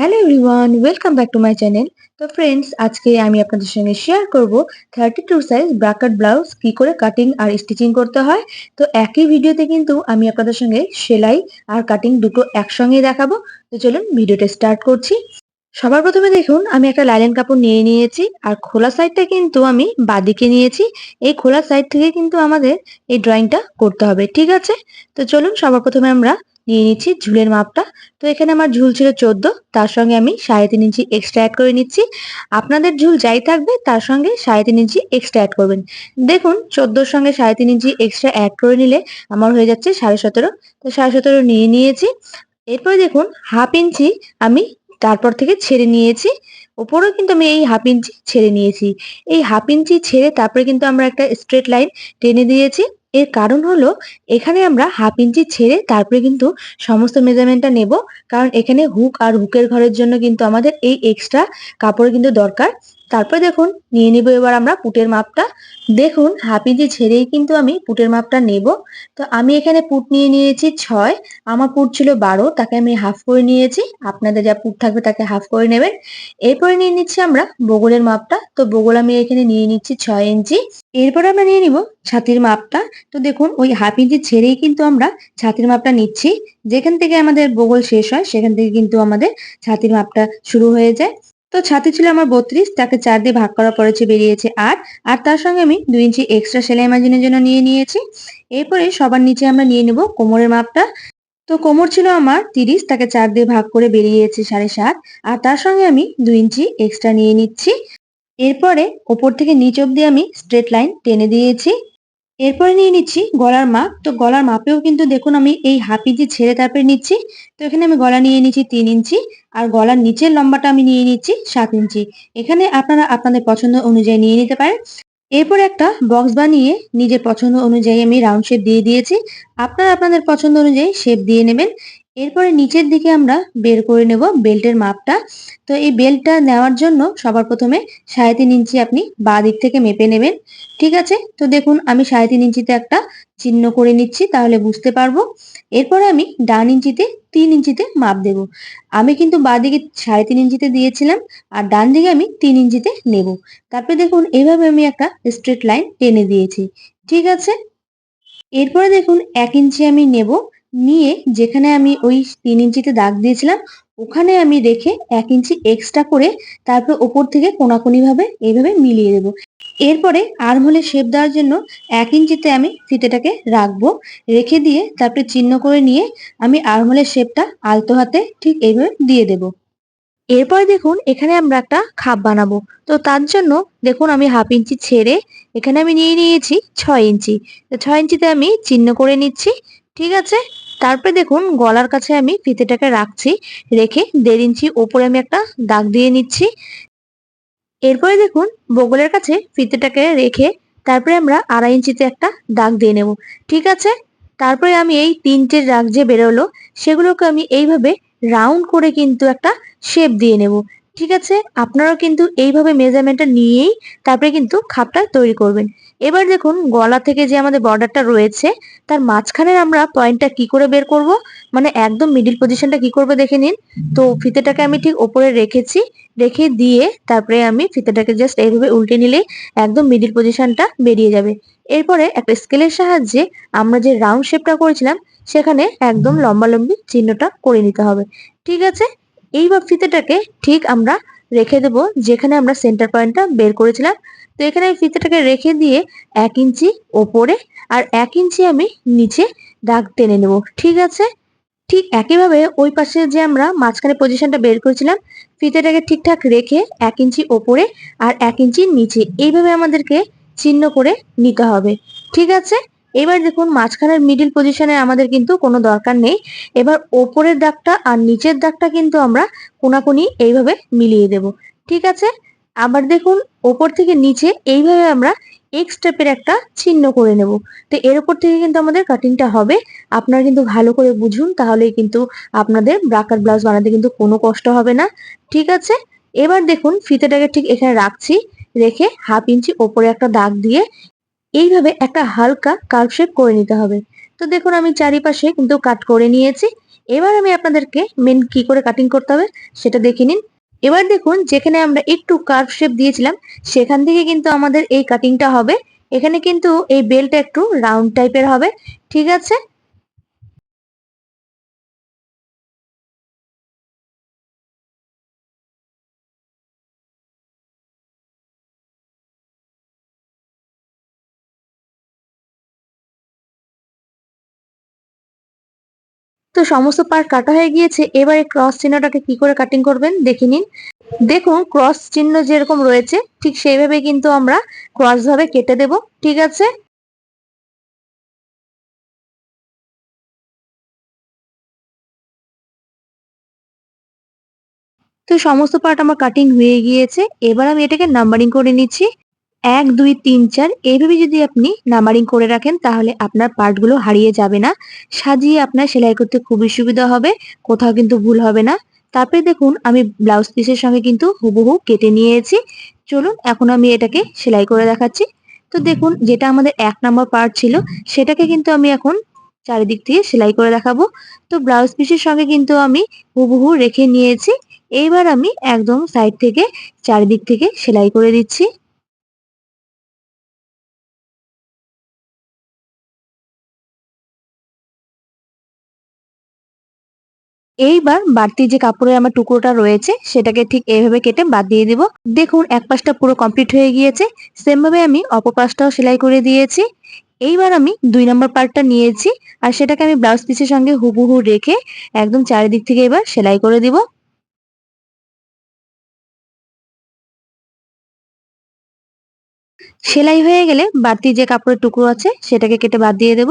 Hello everyone welcome back to my channel তো friends আজকে আমি আপনাদের সঙ্গে শেয়ার করব থার্টি টু সাইজ ব্রাকাট ব্লাউজ কি করে কাটিং আর স্টিচিং করতে হয়। তো একই ভিডিওতে কিন্তু আমি আপনাদের সঙ্গে সেলাই আর কাটিং দুটো একসঙ্গে দেখাবো। তো চলুন ভিডিওটা স্টার্ট করছি। সবার প্রথমে দেখুন, আমি একটা লাইলেন কাপড় নিয়ে নিয়েছি আর খোলা সাইডটা কিন্তু আমি বাদিকে নিয়েছি। এই খোলা সাইড থেকে কিন্তু আমাদের এই ড্রয়িংটা করতে হবে, ঠিক আছে? তো চলুন সবার প্রথমে আমরা নিয়ে নিচ্ছি ঝুলের মাপটা। তো এখানে আমার ঝুল ছিল চোদ্দ, তার সঙ্গে আমি সাড়ে তিন ইঞ্চি এক্সট্রা অ্যাড করে নিচ্ছি। আপনাদের ঝুল যাই থাকবে, তার সঙ্গে সাড়ে তিন ইঞ্চি এক্সট্রা অ্যাড করবেন। দেখুন, চোদ্দোর সঙ্গে সাড়ে তিন ইঞ্চি এক্সট্রা অ্যাড করে নিলে আমার হয়ে যাচ্ছে সাড়ে সতেরো। তো সাড়ে সতেরো নিয়ে নিয়েছি। এরপরে দেখুন, হাফ ইঞ্চি আমি তারপর থেকে ছেড়ে নিয়েছি। ওপরেও কিন্তু আমি এই হাফ ইঞ্চি ছেড়ে নিয়েছি। এই হাফ ইঞ্চি ছেড়ে তারপরে কিন্তু আমরা একটা স্ট্রেট লাইন টেনে দিয়েছি। এর কারণ হলো, এখানে আমরা হাফ ইঞ্চি ছেড়ে তারপরে কিন্তু সমস্ত মেজারমেন্টটা নেব। কারণ এখানে হুক আর হুকের ঘরের জন্য কিন্তু আমাদের এই এক্সট্রা কাপড় কিন্তু দরকার। তারপরে দেখুন, নিয়ে নিব এবার আমরা পুটের মাপটা। দেখুন, হাফ ইঞ্চি ছেড়েই কিন্তু আমি পুটের মাপটা নেব। তো আমি এখানে পুট নিয়ে নিয়েছি ছয়, আমার পুট ছিল বারো, তাকে আমি হাফ করে নিয়েছি। আপনাদের যা পুট থাকবে তাকে হাফ করে নেবেন। এরপরে নিয়ে নিচ্ছি আমরা বগলের মাপটা। তো বগল আমি এখানে নিয়ে নিচ্ছি ছয় ইঞ্চি। এরপরে আমরা নিয়ে নিব ছাতির মাপটা। তো দেখুন, ওই হাফ ইঞ্চি ছেড়েই কিন্তু আমরা ছাতির মাপটা নিচ্ছি। যেখান থেকে আমাদের বগল শেষ হয়, সেখান থেকে কিন্তু আমাদের ছাতির মাপটা শুরু হয়ে যায়। তো ছাতি ছিল আমার বত্রিশ, তাকে চার দিয়ে ভাগ করা পড়েছে বেরিয়েছে আট, আর তার সঙ্গে আমি দুই ইঞ্চি এক্সট্রা সেলাই মার্জিনের জন্য নিয়ে নিয়েছি। এরপরে সবার নিচে আমরা নিয়ে নেব কোমরের মাপটা। তো কোমর ছিল আমার তিরিশ, তাকে চার দিয়ে ভাগ করে বেরিয়েছে সাড়ে সাত, আর তার সঙ্গে আমি দুই ইঞ্চি এক্সট্রা নিয়ে নিচ্ছি। এরপরে ওপর থেকে নিচ অব্দি আমি স্ট্রেট লাইন টেনে দিয়েছি। এরপরে নিয়ে নিচ্ছি গলার মাপ। তো গলার মাপেও কিন্তু দেখুন আমি এই হাফ ইঞ্চি ছেড়ে তারপরে নিচ্ছি। তো এখানে আমি গলা নিয়ে নিচ্ছি তিন ইঞ্চি আর গলার নিচের লম্বাটা আমি নিয়ে নিচ্ছি সাত ইঞ্চি। এখানে আপনারা আপনাদের পছন্দ অনুযায়ী নিয়ে নিতে পারেন। এরপর একটা বক্স বানিয়ে নিজের পছন্দ অনুযায়ী আমি রাউন্ড শেপ দিয়ে দিয়েছি। আপনারা আপনাদের পছন্দ অনুযায়ী শেপ দিয়ে নেবেন। এরপরে নিচের দিকে আমরা বের করে নেব বেল্টের মাপটা। তো এই বেল্টটা নেওয়ার জন্য সবার প্রথমে সাড়ে তিন ইঞ্চি আপনি বা দিক থেকে মেপে নেবেন। ঠিক আছে? তো দেখুন, আমি সাড়ে তিন ইঞ্চিতে একটা চিহ্ন করে নিচ্ছি, তাহলে বুঝতে পারব। এরপরে আমি ডান ইঞ্চিতে, তিন ইঞ্চিতে মাপ দেব। আমি কিন্তু বা দিকে সাড়ে তিন ইঞ্চিতে দিয়েছিলাম, আর ডান দিকে আমি তিন ইঞ্চিতে নেব। তারপরে দেখুন, এভাবে আমি একটা স্ট্রেট লাইন টেনে দিয়েছি। ঠিক আছে? এরপরে দেখুন, এক ইঞ্চি আমি নেব। নিয়ে যেখানে আমি ওই তিন ইঞ্চিতে দাগ দিয়েছিলাম, ওখানে আমি রেখে এক ইঞ্চি এক্সট্রা করে তারপর ওপর থেকে কোনাকুনি ভাবে এইভাবে মিলিয়ে দেবো। এরপরে আর্মহোলে শেপ দেওয়ার জন্য এক ইঞ্চিতে আমি ফিতেটাকে রাখব, রেখে দিয়ে তারপরে চিহ্ন করে নিয়ে আমি আর্মহোলের শেপটা আলতো হাতে ঠিক এইভাবে দিয়ে দেব। এরপরে দেখুন, এখানে আমরা একটা খাপ বানাবো। তো তার জন্য দেখুন, আমি হাফ ইঞ্চি ছেড়ে এখানে আমি নিয়ে নিয়েছি ছয় ইঞ্চি। তো ছয় ইঞ্চিতে আমি চিহ্ন করে নিচ্ছি, ঠিক আছে? তারপরে দেখুন, গলার কাছে আমি ফিতেটাকে রাখছি, রেখে দেড় ইঞ্চি ওপরে আমি একটা দাগ দিয়ে নিচ্ছি। এরপরে দেখুন, বগলের কাছে ফিতেটাকে রেখে তারপরে আমরা আড়াই ইঞ্চিতে একটা দাগ দিয়ে নেব। ঠিক আছে? তারপরে আমি এই তিনটে দাগ যে বেরোলো, সেগুলোকে আমি এইভাবে রাউন্ড করে কিন্তু একটা শেপ দিয়ে নেব। ঠিক আছে? আপনারাও কিন্তু এইভাবে মেজারমেন্টটা নিয়েই তারপরে কিন্তু খাপটা তৈরি করবেন। এবার দেখুন গলা থেকে যে আমাদের বর্ডারটা রয়েছে, তার মাঝখানের আমরা পয়েন্টটা কি করে বের করব? মানে একদম মিডিল পজিশনটা কি করবে দেখে নিন। তো ফিতেটাকে আমি ঠিক ওপরে রেখেছি, রেখে দিয়ে তারপরে আমি ফিতেটাকে জাস্ট এইভাবে উল্টে নিলে একদম মিডিল পজিশনটা বেরিয়ে যাবে। এরপরে একটা স্কেলের সাহায্যে আমরা যে রাউন্ড শেপটা করেছিলাম, সেখানে একদম লম্বা লম্বি চিহ্নটা করে নিতে হবে। ঠিক আছে? এইবার ফিতেটাকে ঠিক আমরা রেখে দেব, যেখানে আমরা সেন্টার পয়েন্টটা বের করেছিলাম। তো এখানে আমি ফিতেটাকে রেখে দিয়ে এক ইঞ্চি ওপরে আর এক ইঞ্চি আমি নিচে দাগ টেনে নেব, ঠিক আছে? ঠিক একইভাবে ওই পাশে যে আমরা মাঝখানে পজিশনটা বের করেছিলাম, ফিতেটাকে ঠিকঠাক রেখে এক ইঞ্চি ওপরে আর এক ইঞ্চি নিচে, এইভাবে আমাদেরকে চিহ্ন করে নিতে হবে, ঠিক আছে? এবার দেখুন মাঝখানের মিডিল পজিশনে আমাদের কিন্তু কোনো দরকার নেই, এবার ওপরের দাগটা আর নিচের দাগটা কিন্তু আমরা কোনাকুনি এইভাবে মিলিয়ে দেব, ঠিক আছে? আবার দেখুন, ওপর থেকে নিচে এইভাবে আমরা এক্স স্টেপের একটা চিহ্ন করে নেব। তো এর ওপর থেকে কিন্তু আমাদের কাটিংটা হবে। আপনারা কিন্তু ভালো করে বুঝুন, তাহলেই কিন্তু আপনাদের ব্রাকার ব্লাউজ বানাতে কিন্তু কোনো কষ্ট হবে না। ঠিক আছে? এবার দেখুন, ফিতেটাকে ঠিক এখানে রাখছি। রেখে হাফ ইঞ্চি ওপরে একটা দাগ দিয়ে এইভাবে একটা হালকা কার্ভ শেপ করে নিতে হবে। তো দেখুন, আমি চারিপাশে কিন্তু কাট করে নিয়েছি। এবার আমি আপনাদেরকে মেন কি করে কাটিং করতে হবে, সেটা দেখে নিন। এবার দেখুন, যেখানে আমরা একটু কার্ভ শেপ দিয়েছিলাম, সেখান থেকে কিন্তু আমাদের এই কাটিংটা হবে। এখানে কিন্তু এই বেলটা একটু রাউন্ড টাইপের হবে, ঠিক আছে? তো সমস্ত পার্ট কাটা হয়ে গিয়েছে। এবারে ক্রস চিহ্নটাকে কি করে কাটিং করবেন? দেখে নিন। দেখুন ক্রস চিহ্ন যেরকম রয়েছে, ঠিক সেইভাবে কিন্তু আমরা ক্রস ভাবে কেটে দেব, ঠিক আছে? তো সমস্ত পার্ট আমার কাটিং হয়ে গিয়েছে। এবার আমি এটাকে নাম্বারিং করে নিচ্ছি। এক, দুই, তিন, চার, এইভাবে যদি আপনি নাম্বারিং করে রাখেন, তাহলে আপনার পার্টগুলো হারিয়ে যাবে না। সাজিয়ে আপনার সেলাই করতে খুবই সুবিধা হবে, কোথাও কিন্তু ভুল হবে না। তারপরে দেখুন, আমি ব্লাউজ পিসের সঙ্গে কিন্তু হুবহু কেটে নিয়েছি। চলুন, এখন আমি এটাকে সেলাই করে দেখাচ্ছি। তো দেখুন, যেটা আমাদের এক নম্বর পার্ট ছিল, সেটাকে কিন্তু আমি এখন চারিদিক থেকে সেলাই করে দেখাবো। তো ব্লাউজ পিসের সঙ্গে কিন্তু আমি হুবহু রেখে নিয়েছি। এইবার আমি একদম সাইড থেকে, চারিদিক থেকে সেলাই করে দিচ্ছি। এইবার বাড়তি যে কাপড়ের আমার টুকরোটা রয়েছে, সেটাকে ঠিক এইভাবে কেটে বাদ দিয়ে দিব। দেখুন, এক পাশটা পুরো কমপ্লিট হয়ে গিয়েছে। সেম ভাবে আমি অপর পাশটাও সেলাই করে দিয়েছি। এইবার আমি দুই নম্বর পার্টটা নিয়েছি আর সেটাকে আমি ব্লাউজ পিসের সঙ্গে হুবহু রেখে একদম চারিদিক থেকে এবার সেলাই করে দিব। সেলাই হয়ে গেলে বাড়তি যে কাপড়ের টুকরো আছে, সেটাকে কেটে বাদ দিয়ে দেব।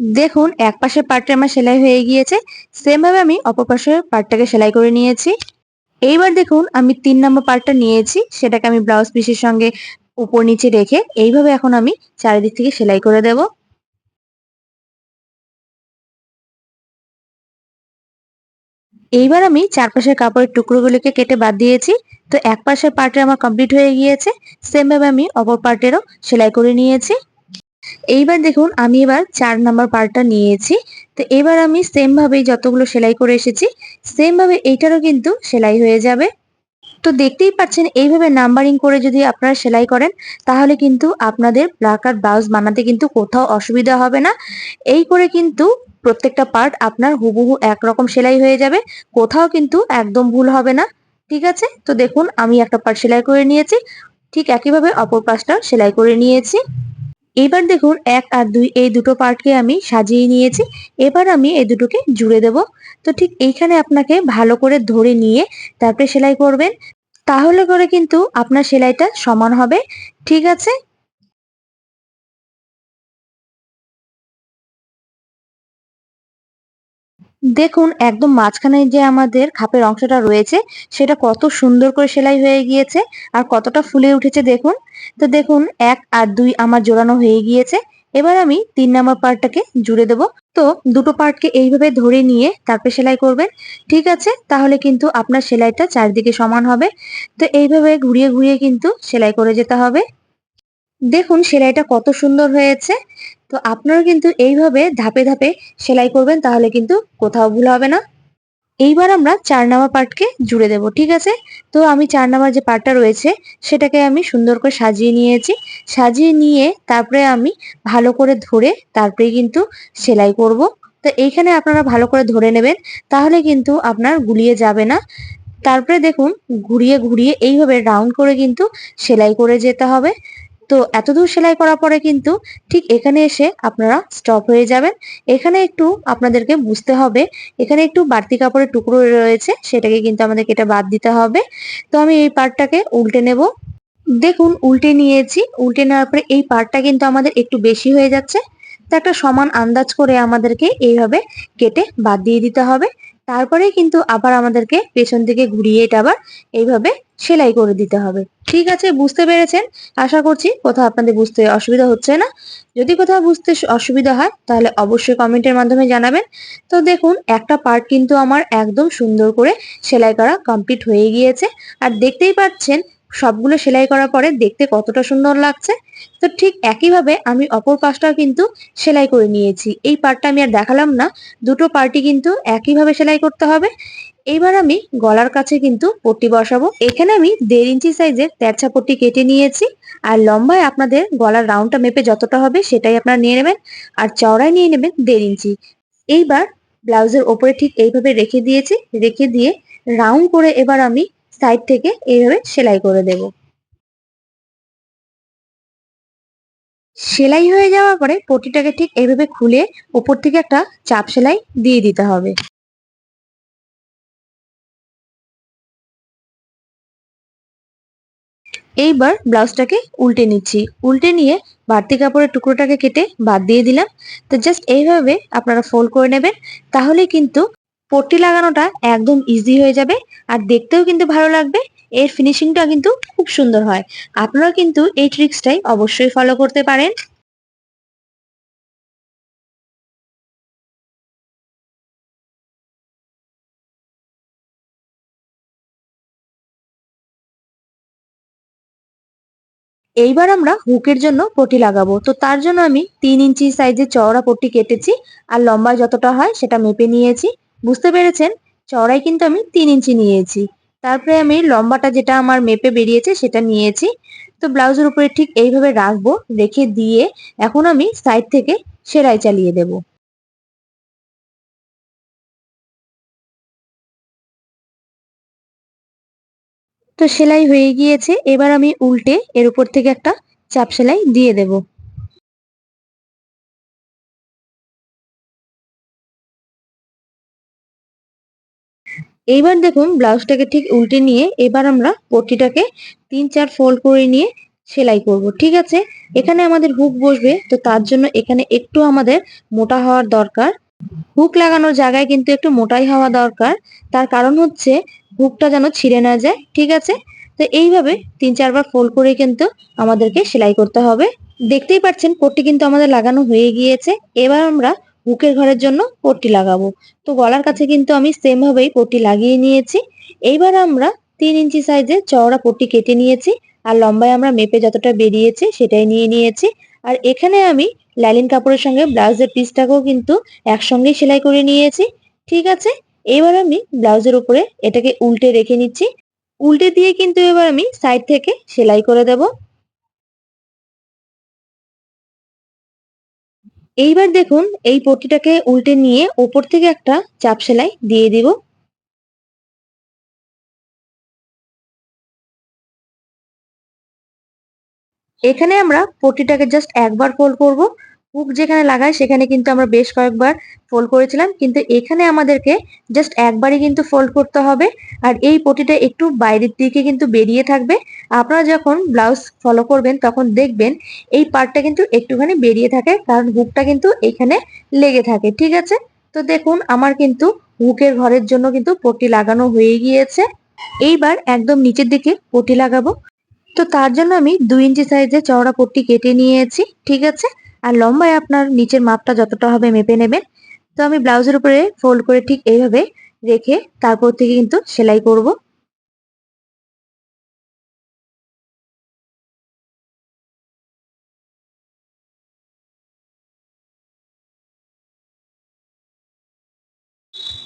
দেখুন, এক পাশের পার্টটা আমার সেলাই হয়ে গিয়েছে সেম ভাবে আমি অপর পাশের পার্টটাকে সেলাই করে নিয়েছি। এইবার দেখুন, আমি তিন নম্বর পার্টটা নিয়েছি, সেটাকে আমি ব্লাউজ পিসের সঙ্গে উপর নিচে রেখে এইভাবে এখন আমি চারিদিক থেকে সেলাই করে দেব। এইবার আমি চারপাশের কাপড়ের টুকরোগুলোকে কেটে বাদ দিয়েছি, তো এক পাশের পার্টে আমার কমপ্লিট হয়ে গিয়েছে সেম ভাবে আমি অপর পার্টেরও সেলাই করে নিয়েছি। এইবার দেখুন, আমি এবার চার নাম্বার পার্টটা নিয়েছি। তো এবার আমি সেম ভাবেই যতগুলো সেলাই করে এসেছি সেম ভাবে এইটারও কিন্তু সেলাই হয়ে যাবে। তো দেখতেই পাচ্ছেন, এইভাবে নাম্বারিং করে যদি আপনারা সেলাই করেন, তাহলে কিন্তু আপনাদের প্লাকার ব্লাউজ বানাতে কিন্তু কোথাও অসুবিধা হবে না। এই করে কিন্তু প্রত্যেকটা পার্ট আপনার হুবহু একরকম সেলাই হয়ে যাবে, কোথাও কিন্তু একদম ভুল হবে না। ঠিক আছে? তো দেখুন, আমি একটা পার্ট সেলাই করে নিয়েছি, ঠিক একইভাবে অপর পাশটা সেলাই করে নিয়েছি। এবার দেখুন এক আর দুই, এই দুটো পার্টকে আমি সাজিয়ে নিয়েছি। এবার আমি এই দুটোকে জুড়ে দেব। তো ঠিক এইখানে আপনাকে ভালো করে ধরে নিয়ে তারপরে সেলাই করবেন। তাহলে করে কিন্তু আপনার সেলাইটা সমান হবে। ঠিক আছে? দেখুন, একদম মাঝখানে যে আমাদের খাপের অংশটা রয়েছে, সেটা কত সুন্দর করে সেলাই হয়ে গিয়েছে আর কতটা ফুলে উঠেছে দেখুন। তো দেখুন, এক আর দুই আমার জোড়ানো হয়ে গিয়েছে। এবার আমি তিন নাম্বার পার্টটাকে জুড়ে দেব। তো দুটো পার্টকে এইভাবে ধরে নিয়ে তারপরে সেলাই করবেন। ঠিক আছে? তাহলে কিন্তু আপনার সেলাইটা চারদিকে সমান হবে। তো এইভাবে ঘুরিয়ে ঘুরিয়ে কিন্তু সেলাই করে যেতে হবে। দেখুন, সেলাইটা কত সুন্দর হয়েছে। তো আপনারা কিন্তু এইভাবে ধাপে ধাপে সেলাই করবেন, তাহলে কিন্তু কোথাও ভুল হবে না। এইবার আমরা চার নাম্বার পার্টকে জুড়ে দেব, ঠিক আছে? তো আমি চার নাম্বার যে পার্টটা রয়েছে, সেটাকে আমি সুন্দর করে সাজিয়ে নিয়েছি। সাজিয়ে নিয়ে তারপরে আমি ভালো করে ধরে তারপরে কিন্তু সেলাই করব। তো এইখানে আপনারা ভালো করে ধরে নেবেন, তাহলে কিন্তু আপনার গুলিয়ে যাবে না। তারপরে দেখুন, ঘুরিয়ে ঘুরিয়ে এইভাবে রাউন্ড করে কিন্তু সেলাই করে যেতে হবে। তো এতদূর সেলাই করার পরে কিন্তু ঠিক এখানে এসে আপনারা স্টপ হয়ে যাবেন। এখানে একটু আপনাদেরকে বুঝতে হবে, এখানে একটু বাড়তি কাপড়ের টুকরো রয়েছে, সেটাকে কিন্তু আমাদেরকে এটা বাদ দিতে হবে। তো আমি এই পার্টটাকে উল্টে নেব। দেখুন, উল্টে নিয়েছি। উল্টে নেওয়ার পরে এই পার্টটা কিন্তু আমাদের একটু বেশি হয়ে যাচ্ছে। তো একটা সমান আন্দাজ করে আমাদেরকে এইভাবে কেটে বাদ দিয়ে দিতে হবে। তারপরে কিন্তু আবার আমাদেরকে পেছন দিকে ঘুরিয়ে এটা আবার এইভাবে সেলাই করে দিতে হবে। ঠিক আছে? বুঝতে পেরেছেন? আশা করছি কোথাও আপনাদের বুঝতে অসুবিধা হচ্ছে না। যদি কোথাও বুঝতে অসুবিধা হয়, তাহলে অবশ্যই কমেন্টের মাধ্যমে জানাবেন। তো দেখুন, একটা পার্ট কিন্তু আমার একদম সুন্দর করে সেলাই করা কমপ্লিট হয়ে গিয়েছে। আর দেখতেই পাচ্ছেন সবগুলো সেলাই করার পরে দেখতে কতটা সুন্দর লাগছে। তো ঠিক একইভাবে আমি অপর পাশটাও কিন্তু সেলাই করে নিয়েছি। এই পার্টটা আমি আর দেখালাম না। দুটো পার্টি কিন্তু একইভাবে সেলাই করতে হবে। এইবার আমি গলার কাছে কিন্তু পট্টি বসাবো। এখানে আমি দেড় ইঞ্চি সাইজের তেরছা পট্টি কেটে নিয়েছি। আর লম্বায় আপনাদের গলার রাউন্ডটা মেপে যতটা হবে সেটাই আপনারা নিয়ে নেবেন। আর চওড়ায় নিয়ে নেবেন দেড় ইঞ্চি। এইবার ব্লাউজের ওপরে ঠিক এইভাবে রেখে দিয়েছি। রেখে দিয়ে রাউন্ড করে এবার আমি সাইড থেকে এইভাবে সেলাই করে দেব। সেলাই হয়ে যাওয়ার পরে পটিটাকে ঠিক এইভাবে খুলে ওপর থেকে একটা চাপ সেলাই দিয়ে দিতে হবে। এইবার ব্লাউজটাকে উল্টে নিচ্ছি। উল্টে নিয়ে বাড়তি কাপড়ের টুকরোটাকে কেটে বাদ দিয়ে দিলাম। তো জাস্ট এইভাবে আপনারা ফোল্ড করে নেবেন। তাহলে কিন্তু পট্টি লাগানোটা একদম ইজি হয়ে যাবে আর দেখতেও কিন্তু ভালো লাগবে। এর ফিনিশিংটা কিন্তু খুব সুন্দর হয়। আপনারা কিন্তু এই ট্রিক্সটাই অবশ্যই ফলো করতে পারেন। এইবার আমরা হুকের জন্য পটি লাগাবো। তো তার জন্য আমি তিন ইঞ্চি সাইজের চওড়া পট্টি কেটেছি আর লম্বা যতটা হয় সেটা মেপে নিয়েছি। বুঝতে পেরেছেন? চওড়াই কিন্তু আমি তিন ইঞ্চি নিয়েছি। তারপরে আমি লম্বাটা যেটা আমার মেপে বেরিয়েছে সেটা নিয়েছি। তো ব্লাউজের উপরে ঠিক এইভাবে রাখব, রেখে দিয়ে এখন আমি সাইড থেকে সেলাই চালিয়ে দেবো। তো সেলাই হয়ে গিয়েছে। এবার আমি উল্টে এর উপর থেকে একটা চাপ সেলাই দিয়ে দেব। এইবার দেখুন ব্লাউজটাকে ঠিক উল্টে নিয়ে এবার আমরা পট্টিটাকে তিন, চার ফোল্ড করে নিয়ে সেলাই করব, ঠিক আছে? এখানে আমাদের হুক বসবে, তো তার জন্য এখানে একটু আমাদের মোটা হওয়ার দরকার। হুক লাগানোর জায়গায় কিন্তু একটু মোটাই হওয়া দরকার। তার কারণ হচ্ছে হুকটা যেন ছিঁড়ে না যায়, ঠিক আছে? তো এইভাবে তিন চারবার ফোল্ড করে কিন্তু আমাদেরকে সেলাই করতে হবে। দেখতেই পাচ্ছেন, পট্টি কিন্তু আমাদের লাগানো হয়ে গিয়েছে। এবার আমরা হুকের ঘরের জন্য পট্টি লাগাবো। তো গলার কাছে কিন্তু আমি সেম ভাবেই পট্টি লাগিয়ে নিয়েছি। এইবার আমরা তিন ইঞ্চি সাইজে চওড়া পট্টি কেটে নিয়েছি আর লম্বায় আমরা মেপে যতটা বেরিয়েছে সেটাই নিয়ে নিয়েছি। আর এখানে আমি লাইলিন কাপড়ের সঙ্গে ব্লাউজের পিসটাকেও কিন্তু একসঙ্গে সেলাই করে নিয়েছি। ঠিক আছে? এবার আমি ব্লাউজের উপরে এটাকে উল্টে রেখে নিচ্ছি। উল্টে দিয়ে কিন্তু এবার আমি সাইড থেকে সেলাই করে দেব। এইবার দেখুন এই পট্টিটাকে উল্টে নিয়ে ওপর থেকে একটা চাপ সেলাই দিয়ে দিব। এখানে আমরা পট্টিটাকে জাস্ট একবার ফোল্ড করব। হুক যেখানে লাগায়, সেখানে কিন্তু আমরা বেশ কয়েকবার ফোল্ড করেছিলাম। কিন্তু এখানে আমাদেরকে জাস্ট একবারই কিন্তু ফোল্ড করতে হবে। আর এই পটিটা একটু বাইরের দিকে কিন্তু বেরিয়ে থাকবে। আপনারা যখন ব্লাউজ ফলো করবেন, তখন দেখবেন এই পার্টটা কিন্তু একটুখানি বেরিয়ে থাকে, কারণ হুকটা কিন্তু এখানে লেগে থাকে, ঠিক আছে? তো দেখুন, আমার কিন্তু হুকের ঘরের জন্য কিন্তু পটি লাগানো হয়ে গিয়েছে। এইবার একদম নিচের দিকে পটি লাগাবো। তো তার জন্য আমি দুই ইঞ্চি সাইজে চওড়া পট্টি কেটে নিয়েছি, ঠিক আছে? আর লম্বায় আপনার নিচের মাপটা যতটা হবে মেপে নেবেন। তো আমি ব্লাউজের উপরে ফোল্ড করে ঠিক এইভাবে রেখে তারপর থেকে কিন্তু সেলাই করব।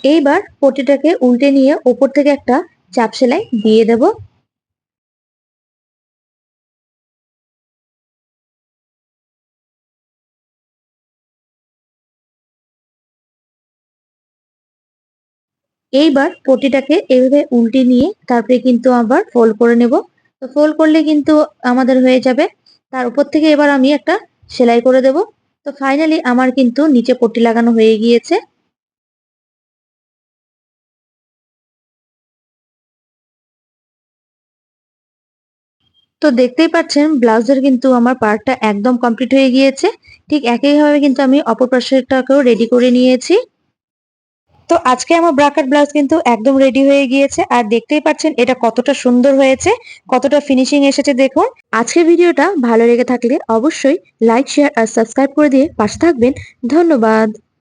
এইবার পটিটাকে উল্টে নিয়ে ওপর থেকে একটা চাপ সেলাই দিয়ে দেবো। এইবার পটিটাকে এভাবে উল্টে নিয়ে তারপরে কিন্তু আবার ফোল্ড করে নেব। তো ফোল্ড করলে কিন্তু আমাদের হয়ে যাবে। তার উপর থেকে এবার আমি একটা সেলাই করে দেব। তো ফাইনালি আমার কিন্তু নিচে পট্টি লাগানো হয়ে গিয়েছে। তো দেখতেই পাচ্ছেন, ব্লাউজের কিন্তু আমার পার্টটা একদম কমপ্লিট হয়ে গিয়েছে। ঠিক একইভাবে কিন্তু আমি অপর পাশেরটাকেও রেডি করে নিয়েছি। তো আজকে আমার ব্রাকার ব্লাউজ কিন্তু একদম রেডি হয়ে গিয়েছে। আর দেখতেই পাচ্ছেন, এটা কতটা সুন্দর হয়েছে, কতটা ফিনিশিং এসেছে দেখুন। আজকের ভিডিওটা ভালো লেগে থাকলে অবশ্যই লাইক শেয়ার আর সাবস্ক্রাইব করে দিয়ে পাশে থাকবেন। ধন্যবাদ।